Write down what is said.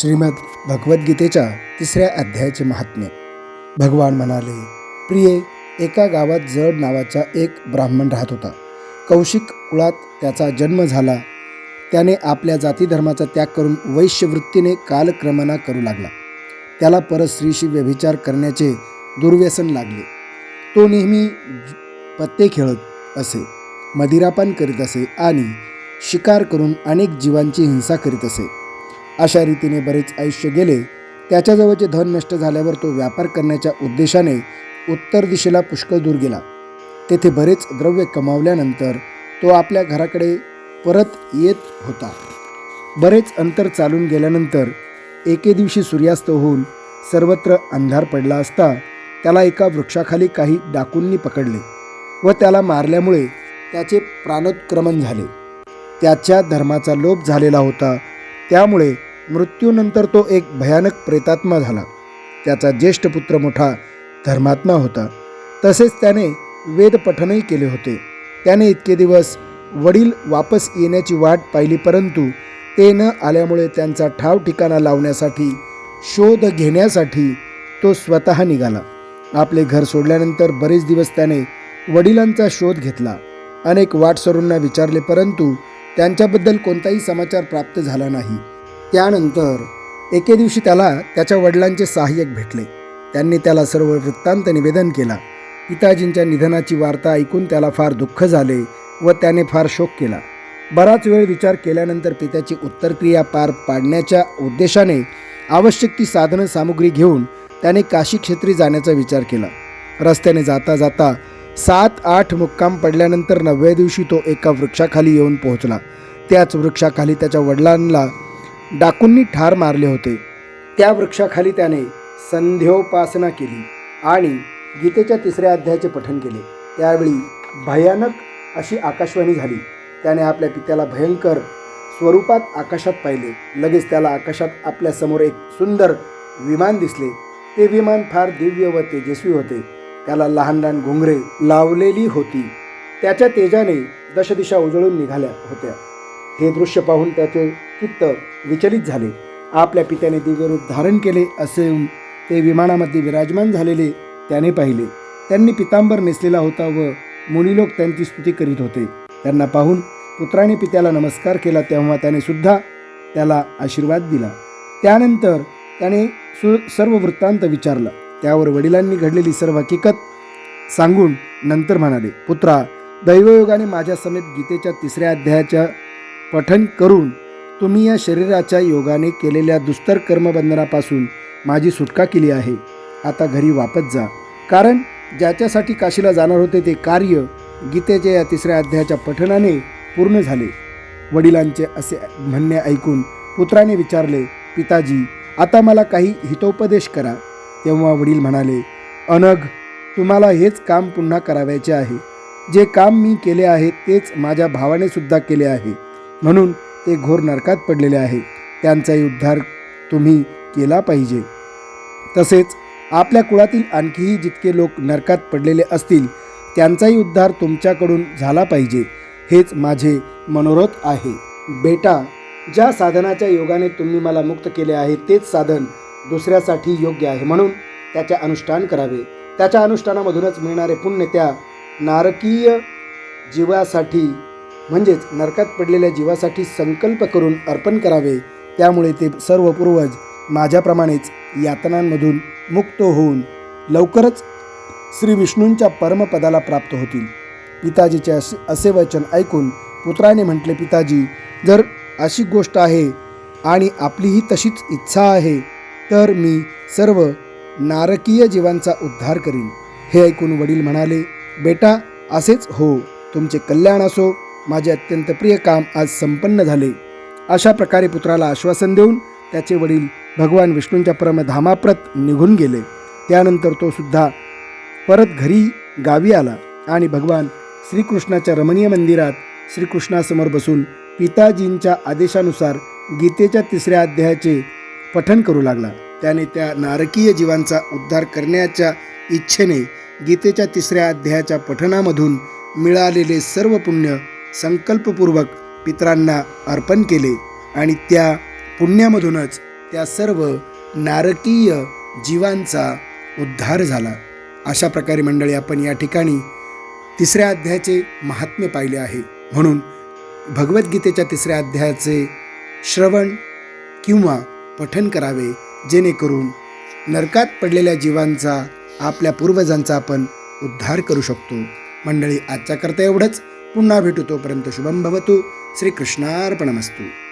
श्रीमद भगवद्गीतेच्या तिसऱ्या अध्यायाचे महात्म्य. भगवान म्हणाले प्रिये एका गावात जड नावाचा एक ब्राह्मण राहत होता. कौशिक कुळात त्याचा जन्म झाला. त्याने आपल्या जातीधर्माचा त्याग करून वैश्यवृत्तीने कालक्रमणा करू लागला. त्याला परस्त्रीशी व्यभिचार करण्याचे दुर्व्यसन लागले. तो नेहमी पत्ते खेळत असे मदिरापान करीत असे आणि शिकार करून अनेक जीवांची हिंसा करीत असे. अशा रीतीने बरेच आयुष्य गेले. त्याच्याजवळचे धन नष्ट झाल्यावर तो व्यापार करण्याच्या उद्देशाने उत्तर दिशेला पुष्कळ दूर गेला. तेथे बरेच द्रव्य कमावल्यानंतर तो आपल्या घराकडे परत येत होता. बरेच अंतर चालून गेल्यानंतर एके दिवशी सूर्यास्त होऊन सर्वत्र अंधार पडला असता त्याला एका वृक्षाखाली काही डाकूंनी पकडले व त्याला मारल्यामुळे त्याचे प्राणोत्क्रमण झाले. त्याच्या धर्माचा लोप झालेला होता. त्यामुळे मृत्यूनंतर तो एक भयानक प्रेतात्मा झाला. त्याचा ज्येष्ठ पुत्र मोठा धर्मात्मा होता. तसेच त्याने वेदपठनही केले होते. त्याने इतके दिवस वडील वापस येण्याची वाट पाहिली परंतु ते न आल्यामुळे त्यांचा ठाव ठिकाणा लावण्यासाठी शोध घेण्यासाठी तो स्वतः निघाला. आपले घर सोडल्यानंतर बरेच दिवस त्याने वडिलांचा शोध घेतला. अनेक वाटसरूंना विचारले परंतु त्यांच्याबद्दल कोणताही समाचार प्राप्त झाला नाही. त्यानंतर एके दिवशी त्याला त्याच्या वडिलांचे सहाय्यक भेटले. त्यांनी त्याला सर्व वृत्तांत निवेदन केला. पिताजींच्या निधनाची वार्ता ऐकून त्याला फार दुःख झाले व त्याने फार शोक केला. बराच वेळ विचार केल्यानंतर पित्याची उत्तरक्रिया पार पाडण्याच्या उद्देशाने आवश्यक ती साधनं सामुग्री घेऊन त्याने काशी क्षेत्री जाण्याचा विचार केला. रस्त्याने जाता जाता सात आठ मुक्काम पडल्यानंतर नवव्या दिवशी तो एका वृक्षाखाली येऊन पोहोचला. त्याच वृक्षाखाली त्याच्या वडिलांना डाकूंनी ठार मारले होते. त्या वृक्षाखाली त्याने संध्योपासना केली आणि गीतेच्या तिसऱ्या अध्यायाचे पठन केले. त्यावेळी भयानक अशी आकाशवाणी झाली. त्याने आपल्या पित्याला भयंकर स्वरूपात आकाशात पाहिले. लगेच त्याला आकाशात आपल्यासमोर एक सुंदर विमान दिसले. ते विमान फार दिव्य व तेजस्वी होते. त्याला लहान लहान घुंगरे लावलेली होती. त्याच्या तेजाने दशदिशा उजळून निघाल्या होत्या. हे दृश्य पाहून त्याचे चित्त विचलित झाले. आपल्या पित्याने दिव्यरूप धारण केले असे ते विमानामध्ये विराजमान झालेले त्याने पाहिले. त्यांनी पितांबर नेसलेला होता व मुनिलोक त्यांची स्तुती करीत होते. त्यांना पाहून पुत्राने पित्याला नमस्कार केला तेव्हा त्याने सुद्धा त्याला आशीर्वाद दिला. त्यानंतर त्याने सु सर्व वृत्तांत विचारला. त्यावर वडिलांनी घडलेली सर्व हकीकत सांगून नंतर म्हणाले पुत्रा दैवयोगाने माझ्या समेत गीतेच्या तिसऱ्या अध्यायाच्या पठन करून तुम्ही या शरीराच्या योगाने केलेल्या दुस्तर कर्मबंधनापासून माझी सुटका केली आहे. आता घरी वापस जा. कारण ज्याच्यासाठी काशीला जाणार होते ते कार्य गीतेच्या या तिसऱ्या अध्यायाच्या पठनाने पूर्ण झाले. वडिलांचे असे म्हणणे ऐकून पुत्राने विचारले पिताजी आता मला काही हितोपदेश करा. तेव्हा वडील म्हणाले अनघ तुम्हाला हेच काम पुन्हा करावायचे आहे. जे काम मी केले आहे तेच माझ्या भावाने सुद्धा केले आहे. म्हणून ते घोर नरकात पडलेले आहे. त्यांचाही उद्धार तुम्ही केला पाहिजे. तसेच आपल्या कुळातील आणखीही जितके लोक नरकात पडलेले असतील त्यांचाही उद्धार तुमच्याकडून झाला पाहिजे हेच माझे मनोरथ आहे. बेटा ज्या साधनाच्या योगाने तुम्ही मला मुक्त केले आहे तेच साधन दुसऱ्यासाठी योग्य आहे. म्हणून त्याचे अनुष्ठान करावे. त्याच्या अनुष्ठानामधूनच मिळणारे पुण्य त्या नारकीय जीवासाठी म्हणजेच नरकात पडलेल्या जीवासाठी संकल्प करून अर्पण करावे. त्यामुळे ते सर्व पूर्वज माझ्याप्रमाणेच यातनांमधून मुक्त होऊन लवकरच श्री विष्णूंच्या परमपदाला प्राप्त होतील. पिताजीचे असे असे वचन ऐकून पुत्राने म्हटले पिताजी जर अशी गोष्ट आहे आणि आपलीही तशीच इच्छा आहे तर मी सर्व नारकीय जीवांचा उद्धार करीन. हे ऐकून वडील म्हणाले बेटा असेच हो. तुमचे कल्याण असो माझे अत्यंत प्रिय काम आज संपन्न झाले. अशा प्रकारे पुत्राला आश्वासन देऊन त्याचे वडील भगवान विष्णूंच्या परमधामाप्रत निघून गेले. त्यानंतर तो सुद्धा परत घरी गावी आला आणि भगवान श्रीकृष्णाच्या रमणीय मंदिरात श्रीकृष्णासमोर बसून पिताजींच्या आदेशानुसार गीतेच्या तिसऱ्या अध्यायाचे पठन करू लागला. त्याने त्या नारकीय जीवांचा उद्धार करण्याच्या इच्छेने गीतेच्या तिसऱ्या अध्यायाच्या पठनामधून मिळालेले सर्व पुण्य संकल्पपूर्वक पितरांना अर्पण केले आणि त्या पुण्यामधूनच त्या सर्व नारकीय जीवांचा उद्धार झाला. अशा प्रकारे मंडळी आपण या ठिकाणी तिसऱ्या अध्यायाचे महात्म्य पाहिले आहे. म्हणून भगवद्गीतेच्या तिसऱ्या अध्यायाचे श्रवण किंवा पठन करावे जेणेकरून नरकात पडलेल्या जीवांचा आपल्या पूर्वजांचा आपण उद्धार करू शकतो. मंडळी आजच्याकरता एवढंच. पुन्हा भेटू तोपर्यंत शुभम भवतु. श्रीकृष्णार्पणमस्तू.